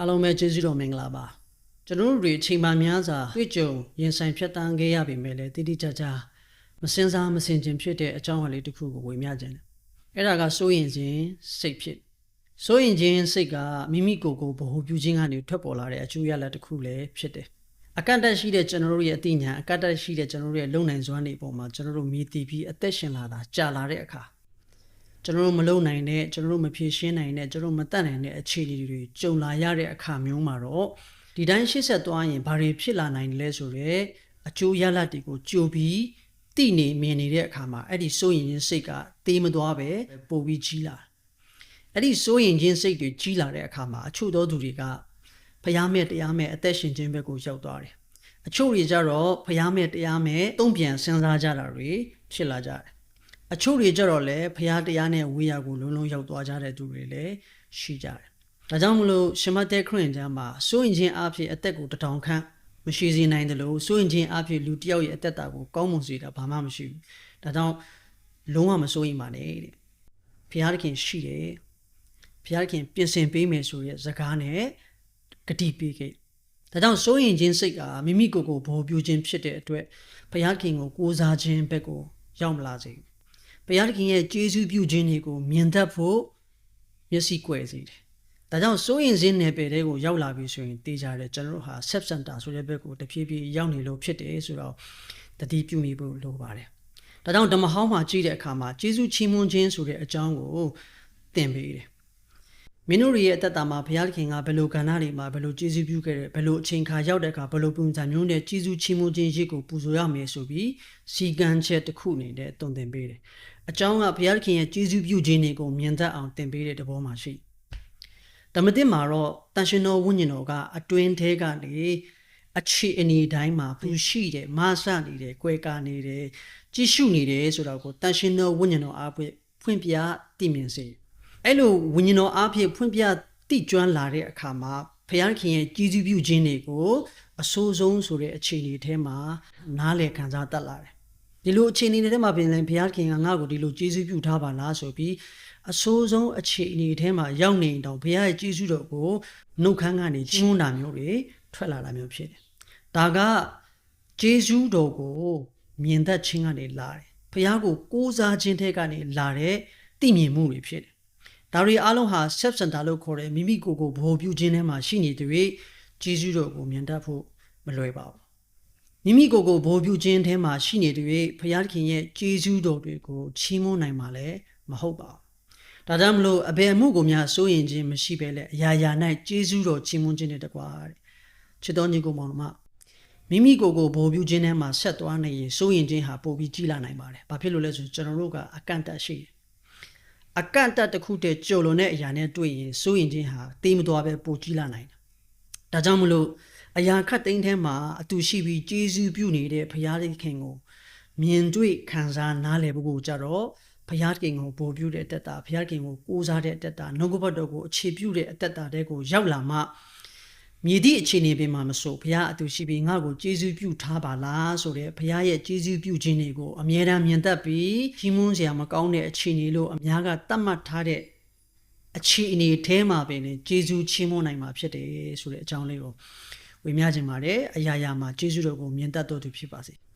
အားလုံးပဲကျေးဇူးတော်မင်္ဂလာပါကျွန်တော်တို့တွေအချိန်မှများစွာတွေ့ကြုံရင်ဆိုင်ဖြတ်တန်းခဲ့ရပေမဲ့လည်းတိတိကျကျမစင်စားမစင်ကျင်ဖြစ်တဲ့အကြောင်းအရာလေးတစ်ခုကိုဝေမျှခြင်းတယ်အဲ့ဒါကစိုးရင်ခြင်းစိတ်ဖြစ်စိုးရင်ခြင်းစိတ်ကမိမိကိုယ်ကိုဗဟုပြုခြင်းကနေထွက်ပေါ်လာတဲ့အကျိုးရလဒ်တစ်ခုလည်းဖြစ်တယ်အကန့်အသတ်ရှိတဲ့ကျွန်တော်တို့ရဲ့အသိဉာဏ်အကန့်အသတ်ရှိတဲ့ကျွန်တော်တို့ရဲ့လုံနိုင်စွမ်းတွေပေါ်မှာကျွန်တော်တို့မြည်တည်ပြီးအသက်ရှင်လာတာကြာလာတဲ့အခါ ကျွန်တော်တို့မလုံနိုင်တဲ့ကျွန်တော်တို့မဖြေရှင်းနိုင်တဲ့ကျွန်တော်တို့မတတ်နိုင်တဲ့အခြေအနေတွေကြုံလာရတဲ့အခါမျိုးမှာတော့ဒီတိုင်းရှေ့ဆက်သွားရင်ဘာတွေဖြစ်လာနိုင်လဲဆိုတော့အကျိုးရလဒ်တွေကိုကြိုပြီးသိနေမြင်နေတဲ့အခါမှာအဲ့ဒီစိုးရင်ချင်းစိတ်ကတေးမသွားပဲပိုပြီးကြီးလာအဲ့ဒီစိုးရင်ချင်းစိတ်တွေကြီးလာတဲ့အခါမှာအချို့သောသူတွေကဖျားမဲ့တရားမဲ့အသက်ရှင်ခြင်းဘက်ကိုရောက်သွားတယ်အချို့တွေကြတော့ဖျားမဲ့တရားမဲ့တုံ့ပြန်စဉ်းစားကြတာတွေဖြစ်လာကြတယ် အချို့တွေကြတော့လည်းဖရာတရားနဲ့ဝေးရကိုလုံးလုံးရောက်သွားကြတဲ့သူတွေလည်းရှိကြတယ်။ဒါကြောင့်မလို့ရှမတ်တဲ့ခရင်ကျမ်းမှာစိုးရင်ချင်းအဖြစ်အသက်ကိုတထောင်ခန့်မရှိစေနိုင်တယ်လို့စိုးရင်ချင်းအဖြစ်လူတစ်ယောက်ရဲ့အသက်တာကိုကောင်းမွန်စေတာဘာမှမရှိဘူး။ဒါကြောင့်လုံးဝမစိုးရင်ပါနဲ့တဲ့။ဖရာသခင်ရှိတယ်။ဖရာသခင်ပြင်ဆင်ပေးမယ်ဆိုတဲ့ဇကားနဲ့ဂတိပေးခဲ့။ဒါကြောင့်စိုးရင်ချင်းစိတ်ကမိမိကိုယ်ကိုဘောပြူခြင်းဖြစ်တဲ့အတွက်ဖရာသခင်ကိုကိုးစားခြင်းဘက်ကိုရောက်မလာစေဘူး။ ဘုရားသခင်ရဲ့ကျေးဇူးပြုခြင်းတွေကိုမြင်တတ်ဖို့မျက်စိကွယ်စေတယ်။ဒါကြောင့်စိုးရင်စင်းနယ်ပယ်တွေကိုရောက်လာပြီဆိုရင်တေးကြတယ်ကျွန်တော်တို့ဟာ sub center ဆိုတဲ့ဘက်ကိုတဖြည်းဖြည်းရောက်နေလို့ဖြစ်တယ်ဆိုတော့တတိပြုမိဖို့လိုပါတယ်။ဒါကြောင့်ဓမ္မဟောင်းမှာကြည့်တဲ့အခါမှာကျေးဇူးချီးမွမ်းခြင်းဆိုတဲ့အကြောင်းကိုသင်ပေးတယ်။မင်းတို့ရဲ့အသက်တာမှာဘုရားသခင်ကဘယ်လိုကဏ္ဍတွေမှာဘယ်လိုကျေးဇူးပြုခဲ့တယ်ဘယ်လိုအချိန်ခါရောက်တဲ့အခါဘယ်လိုပုံစံမျိုးနဲ့ကျေးဇူးချီးမွမ်းခြင်းရှိကိုပူဇော်ရမယ်ဆိုပြီးစီကံချက်တစ်ခုအနေနဲ့တုံသင်ပေးတယ်။ အကြောင်းကဘုရားသခင်ရဲ့ကျေးဇူးပြုခြင်းတွေကိုမြင်တတ်အောင်သင်ပေးတဲ့တဘောမှာရှိ။ဓမ္မသစ်မှာတော့တန်ရှင်တော်ဝိညာဉ်တော်ကအတွင်းထဲကနေအခြေအနေတိုင်းမှာသူရှိတယ်မဆနေတယ်၊ကြွယ်ကာနေတယ်၊ကြည့်ရှုနေတယ်ဆိုတော့ကိုတန်ရှင်တော်ဝိညာဉ်တော်အားဖြင့်ဖွင့်ပြသိမြင်စေ။အဲ့လိုဝိညာဉ်တော်အားဖြင့်ဖွင့်ပြသိကျွမ်းလာတဲ့အခါမှာဘုရားခင်ရဲ့ကြီးစုပြုခြင်းတွေကိုအဆိုးဆုံးဆိုတဲ့အခြေအနေထဲမှာနားလည်ခံစားတတ်လာတယ်။ ဒီလိုအခြေအနေတွေထဲမှာပြင်လဲဘုရားခင်ကငါ့ကိုဒီလိုကြီးစုပြုထားပါလားဆိုပြီးအဆိုးဆုံးအခြေအနေထဲမှာရောက်နေတော့ဘုရားရဲ့ကြီးစုတော်ကိုနှုတ်ခမ်းကနေချီးမွမ်းတာမျိုးတွေထွက်လာတာမျိုးဖြစ်တယ်။ဒါကဂျေဇူးတော်ကိုမြင်တတ်ခြင်းကနေလာတယ်။ဘုရားကိုကိုးစားခြင်းထဲကနေလာတဲ့သိမြင်မှုတွေဖြစ်တယ်။ဒါတွေအားလုံးဟာ self center လို့ခေါ်တဲ့မိမိကိုယ်ကိုဗဟိုပြုခြင်းထဲမှာရှိနေတွေ့ဂျေဇူးတော်ကိုမြင်တတ်ဖို့မလွယ်ပါဘူး။ မိမိကိုယ်ကိုဗဟိုပြုခြင်းထဲမှာရှိနေတွေ့ဘုရားခင်ရဲ့ဂျေဇူးတော်တွေကိုချီးမွမ်းနိုင်မှာလည်းမဟုတ်ပါဘူး။ဒါကြောင့်မလို့အဘယ်အမှုကိုများစိုးရင်ခြင်းမရှိဘဲလဲအရာရာ၌ဂျေဇူးတော်ချီးမွမ်းခြင်းနဲ့တကွာတဲ့။ချစ်တော်ညီကိုမောင်နှမမိမိကိုယ်ကိုဗဟိုပြုခြင်းထဲမှာဆက်သွားနေရင်စိုးရင်ခြင်းဟာပိုပြီးကြီးလာနိုင်ပါတယ်။ဘာဖြစ်လို့လဲဆိုရင်ကျွန်တော်တို့ကအကန့်အသတ်ရှိတယ်။အကန့်အသတ်တစ်ခုတည်းကြုံလွန်တဲ့အရာနဲ့တွေ့ရင်စိုးရင်ခြင်းဟာတေးမသွားပဲပိုကြီးလာနိုင်တယ်။ဒါကြောင့်မလို့ အရာခတ်သိမ်းထဲမှာအတူရှိပြီးကျေးဇူးပြုနေတဲ့ဘုရားသခင်ကိုမြင်တွေ့ခံစားနားလည်ဖို့ကိုကြတော့ဘုရားခင်ကိုဗိုလ်ပြုတဲ့အတက်တာဘုရားခင်ကိုကိုးစားတဲ့အတက်တာနှုတ်ကပတ်တော်ကိုအခြေပြုတဲ့အတက်တာတဲ့ကိုရောက်လာမှမြည်သည့်အခြေအနေပင်မှာမဆိုဘုရားအတူရှိပြီးငါ့ကိုကျေးဇူးပြုထားပါလားဆိုတဲ့ဘုရားရဲ့ကျေးဇူးပြုခြင်းတွေကိုအမြဲတမ်းမြင်တတ်ပြီးကြီးမွန်းစရာမကောင်းတဲ့အခြေအနေလို့အများကသတ်မှတ်ထားတဲ့အခြေအနေထဲမှာပင်ကျေးဇူးချီးမွမ်းနိုင်မှာဖြစ်တယ်ဆိုတဲ့အကြောင်းလေးကို ဝေမျှခြင်းပါတယ်အရာရာမှာကျေးဇူးတော်ကိုမြင်တတ်တော်သူဖြစ်ပါစေ။